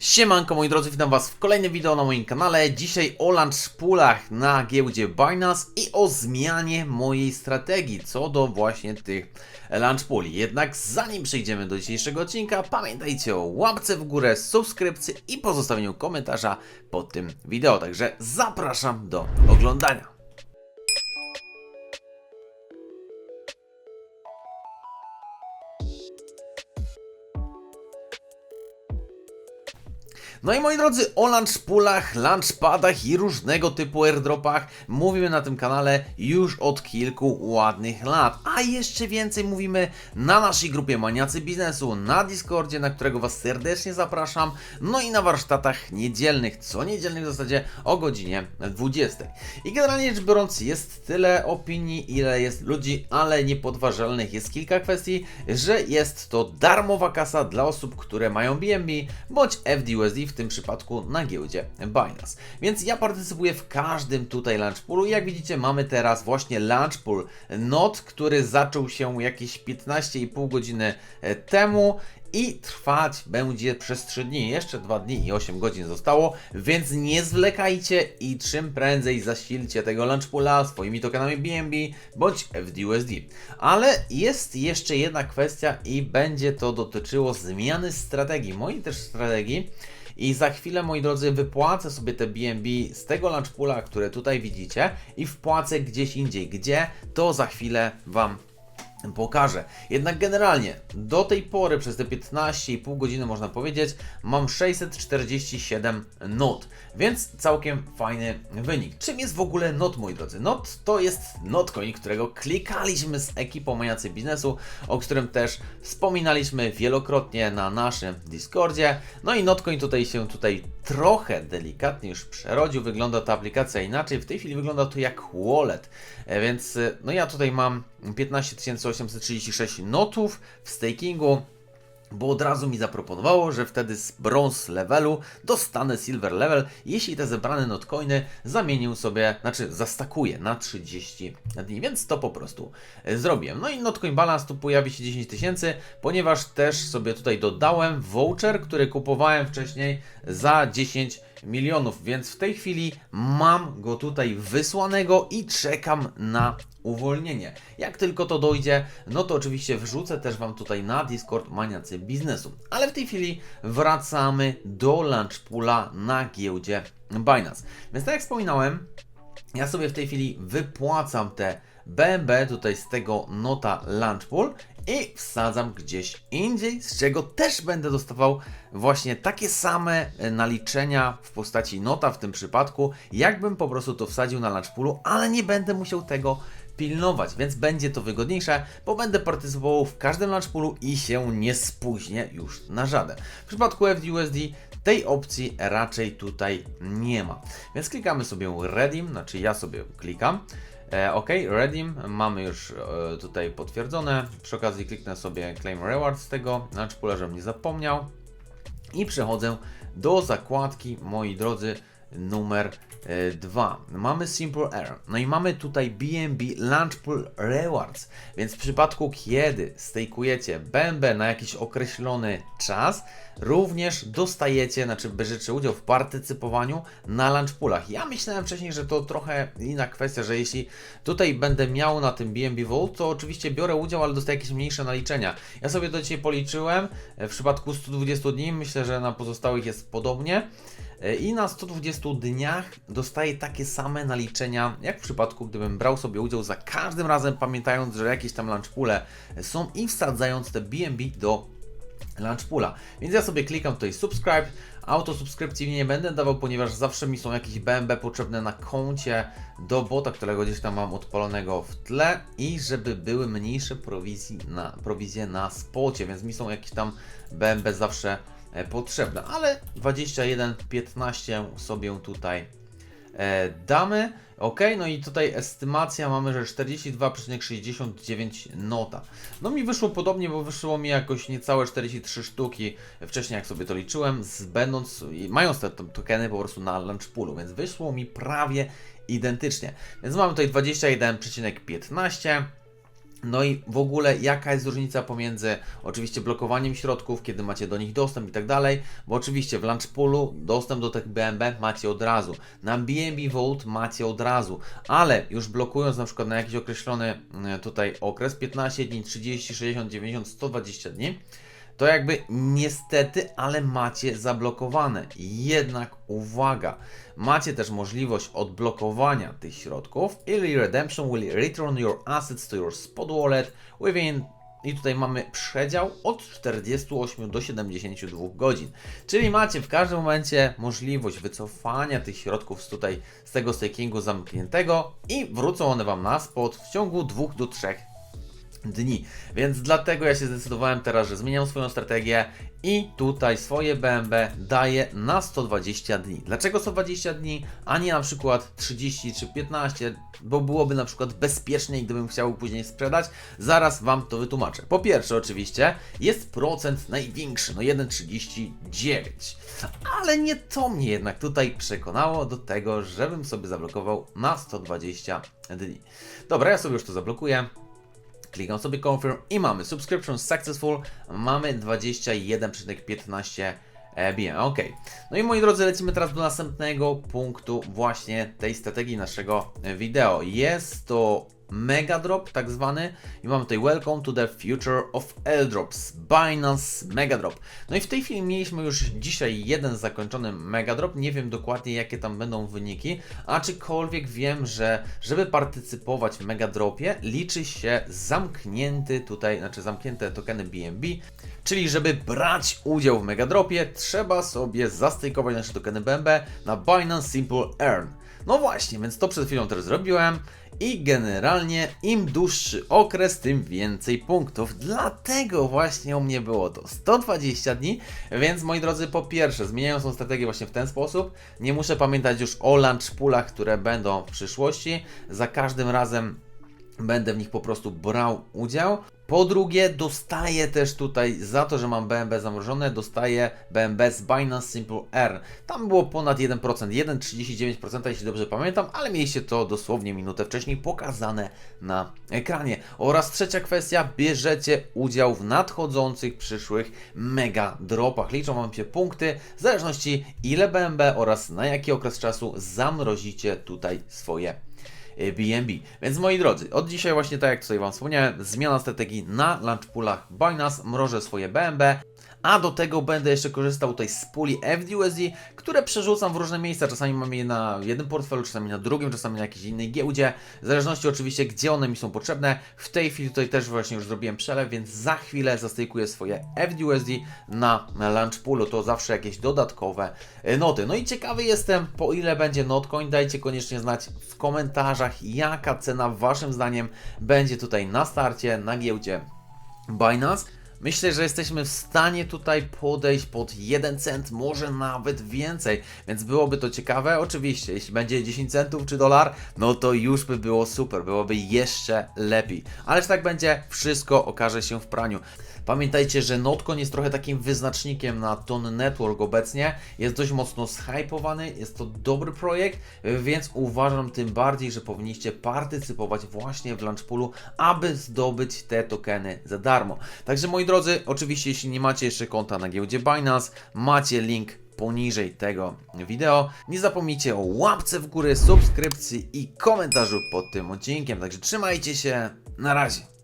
Siemanko moi drodzy, witam was w kolejnym wideo na moim kanale. Dzisiaj o lunchpoolach na giełdzie Binance i o zmianie mojej strategii co do właśnie tych lunchpooli. Jednak zanim przejdziemy do dzisiejszego odcinka, pamiętajcie o łapce w górę, subskrypcji i pozostawieniu komentarza pod tym wideo. Także zapraszam do oglądania. No i moi drodzy, o lunchpoolach, lunchpadach i różnego typu airdropach mówimy na tym kanale już od kilku ładnych lat. A jeszcze więcej mówimy na naszej grupie Maniacy Biznesu, na Discordzie, na którego Was serdecznie zapraszam, no i na warsztatach niedzielnych, co niedzielnych w zasadzie o godzinie 20. I generalnie rzecz biorąc jest tyle opinii, ile jest ludzi, ale niepodważalnych jest kilka kwestii, że jest to darmowa kasa dla osób, które mają BNB bądź FDUSD w tym przypadku na giełdzie Binance. Więc ja partycypuję w każdym tutaj launchpoolu i jak widzicie mamy teraz właśnie launchpool NOT, który zaczął się jakieś 15,5 godziny e, temu i trwać będzie przez 3 dni, jeszcze 2 dni i 8 godzin zostało, więc nie zwlekajcie i czym prędzej zasilcie tego launchpoola swoimi tokenami BNB bądź FDUSD. Ale jest jeszcze jedna kwestia i będzie to dotyczyło zmiany strategii, mojej też strategii. I za chwilę, moi drodzy, wypłacę sobie te BNB z tego launchpoola, które tutaj widzicie i wpłacę gdzieś indziej. Gdzie? To za chwilę Wam pokażę. Jednak generalnie do tej pory przez te 15,5 godziny można powiedzieć mam 647 not, więc całkiem fajny wynik. Czym jest w ogóle not moi drodzy? Not to jest notcoin, którego klikaliśmy z ekipą Majacy Biznesu, o którym też wspominaliśmy wielokrotnie na naszym Discordzie. No i notcoin tutaj się tutaj trochę delikatnie już przerodził, wygląda ta aplikacja inaczej. W tej chwili wygląda to jak wallet, E, więc e, no ja tutaj mam 15 836 notów w stakingu bo od razu mi zaproponowało, że wtedy z bronze levelu dostanę silver level, jeśli te zebrane notcoiny zamienię sobie, znaczy zastakuję na 30 dni, więc to po prostu e, zrobiłem. No i notcoin balance tu pojawi się 10 tysięcy, ponieważ też sobie tutaj dodałem voucher, który kupowałem wcześniej za 10 milionów, więc w tej chwili mam go tutaj wysłanego i czekam na uwolnienie. Jak tylko to dojdzie, no to oczywiście wrzucę też Wam tutaj na Discord Maniacy Biznesu. Ale w tej chwili wracamy do Launchpoola na giełdzie Binance. Więc tak jak wspominałem, ja sobie w tej chwili wypłacam te BNB tutaj z tego nota Launchpool i wsadzam gdzieś indziej, z czego też będę dostawał właśnie takie same e, naliczenia w postaci nota w tym przypadku, jakbym po prostu to wsadził na Launchpoolu, ale nie będę musiał tego pilnować, więc będzie to wygodniejsze, bo będę partycypował w każdym launchpoolu i się nie spóźnię już na żaden. W przypadku FDUSD tej opcji raczej tutaj nie ma. Więc klikamy sobie Redeem, znaczy ja sobie klikam. E, ok, Redeem mamy już e, tutaj potwierdzone. Przy okazji kliknę sobie Claim Reward z tego launchpoola, żebym nie zapomniał. I przechodzę do zakładki, moi drodzy, numer 2. Mamy Simple Error. No i mamy tutaj BNB Launch Pool Rewards. Więc w przypadku, kiedy stejkujecie BNB na jakiś określony czas, również dostajecie, znaczy bierzecie udział w partycypowaniu na launch poolach. Ja myślałem wcześniej, że to trochę inna kwestia, że jeśli tutaj będę miał na tym BNB Vault, to oczywiście biorę udział, ale dostaję jakieś mniejsze naliczenia. Ja sobie do dzisiaj policzyłem, w przypadku 120 dni, myślę, że na pozostałych jest podobnie. I na 120 dniach dostaję takie same naliczenia, jak w przypadku, gdybym brał sobie udział za każdym razem, pamiętając, że jakieś tam launchpoole są i wsadzając te BNB do launchpoola. Więc ja sobie klikam tutaj subscribe, autosubskrypcji nie będę dawał, ponieważ zawsze mi są jakieś BNB potrzebne na koncie do bota, którego gdzieś tam mam odpalonego w tle i żeby były mniejsze prowizji na, prowizje na spocie, więc mi są jakieś tam BNB zawsze E, potrzebne, ale 21-15 sobie tutaj damy. Ok, no i tutaj estymacja mamy, że 42,69 nota. No mi wyszło podobnie, bo wyszło mi jakoś niecałe 43 sztuki wcześniej, jak sobie to liczyłem, będąc, mając te tokeny po prostu na launch poolu, więc wyszło mi prawie identycznie. Więc mamy tutaj 21,15 No i w ogóle jaka jest różnica pomiędzy oczywiście blokowaniem środków, kiedy macie do nich dostęp i tak dalej, bo oczywiście w Launchpoolu dostęp do tych BNB macie od razu, na BNB Vault macie od razu, ale już blokując na przykład na jakiś określony mm, tutaj okres, 15 dni, 30, 60, 90, 120 dni, to jakby niestety, ale macie zablokowane. Jednak uwaga, macie też możliwość odblokowania tych środków. Early redemption will return your assets to your spot wallet within i tutaj mamy przedział od 48 do 72 godzin. Czyli macie w każdym momencie możliwość wycofania tych środków z tutaj z tego stakingu zamkniętego i wrócą one Wam na spot w ciągu 2 do 3 dni. Więc dlatego ja się zdecydowałem teraz, że zmieniam swoją strategię i tutaj swoje BNB daję na 120 dni. Dlaczego 120 dni, a nie na przykład 30 czy 15, bo byłoby na przykład bezpieczniej, gdybym chciał później sprzedać? Zaraz Wam to wytłumaczę. Po pierwsze, oczywiście, jest procent największy, no 1,39. Ale nie to mnie jednak tutaj przekonało do tego, żebym sobie zablokował na 120 dni. Dobra, ja sobie już to zablokuję. Klikam sobie confirm i mamy subscription successful, mamy 21,15 BM, ok. No i moi drodzy, lecimy teraz do następnego punktu właśnie tej strategii naszego wideo. Jest to Mega Drop tak zwany i mamy tutaj Welcome to the Future of Airdrops, Binance Mega Drop. No i w tej chwili mieliśmy już dzisiaj jeden zakończony Mega Drop, nie wiem dokładnie jakie tam będą wyniki, aczkolwiek wiem, że żeby partycypować w Mega Dropie liczy się zamknięty tutaj, znaczy zamknięte tokeny BNB, czyli żeby brać udział w Mega Dropie trzeba sobie zastejkować nasze tokeny BNB na Binance Simple Earn. No właśnie, więc to przed chwilą też zrobiłem i generalnie im dłuższy okres, tym więcej punktów. Dlatego właśnie u mnie było to 120 dni, więc moi drodzy, po pierwsze, zmieniają tą strategię właśnie w ten sposób. Nie muszę pamiętać już o lunch poolach, które będą w przyszłości. Za każdym razem będę w nich po prostu brał udział. Po drugie, dostaję też tutaj za to, że mam BNB zamrożone, dostaję BNB z Binance Simple R. Tam było ponad 1%, 1,39% jeśli dobrze pamiętam, ale mieliście to dosłownie minutę wcześniej pokazane na ekranie. Oraz trzecia kwestia, bierzecie udział w nadchodzących przyszłych mega dropach. Liczą Wam się punkty w zależności ile BNB oraz na jaki okres czasu zamrozicie tutaj swoje BNB. Więc moi drodzy, od dzisiaj właśnie tak jak tutaj Wam wspomniałem, zmiana strategii na launchpoolach Binance, mrożę swoje BNB, a do tego będę jeszcze korzystał tutaj z puli FDUSD, które przerzucam w różne miejsca. Czasami mam je na jednym portfelu, czasami na drugim, czasami na jakiejś innej giełdzie. W zależności oczywiście, gdzie one mi są potrzebne. W tej chwili tutaj też właśnie już zrobiłem przelew, więc za chwilę zastejkuję swoje FDUSD na, na Launchpoolu. To zawsze jakieś dodatkowe e, noty. No i ciekawy jestem, po ile będzie notcoin. Dajcie koniecznie znać w komentarzach, jaka cena Waszym zdaniem będzie tutaj na starcie, na giełdzie Binance. Myślę, że jesteśmy w stanie tutaj podejść pod 1 cent, może nawet więcej, więc byłoby to ciekawe. Oczywiście, jeśli będzie 10 centów czy dolar, no to już by było super, byłoby jeszcze lepiej. Ale czy tak będzie, wszystko okaże się w praniu. Pamiętajcie, że Notcoin jest trochę takim wyznacznikiem na Ton Network obecnie. Jest dość mocno zhypowany, jest to dobry projekt, więc uważam tym bardziej, że powinniście partycypować właśnie w Launchpoolu, aby zdobyć te tokeny za darmo. Także moi drodzy, oczywiście jeśli nie macie jeszcze konta na giełdzie Binance, macie link poniżej tego wideo. Nie zapomnijcie o łapce w górę, subskrypcji i komentarzu pod tym odcinkiem. Także trzymajcie się, na razie.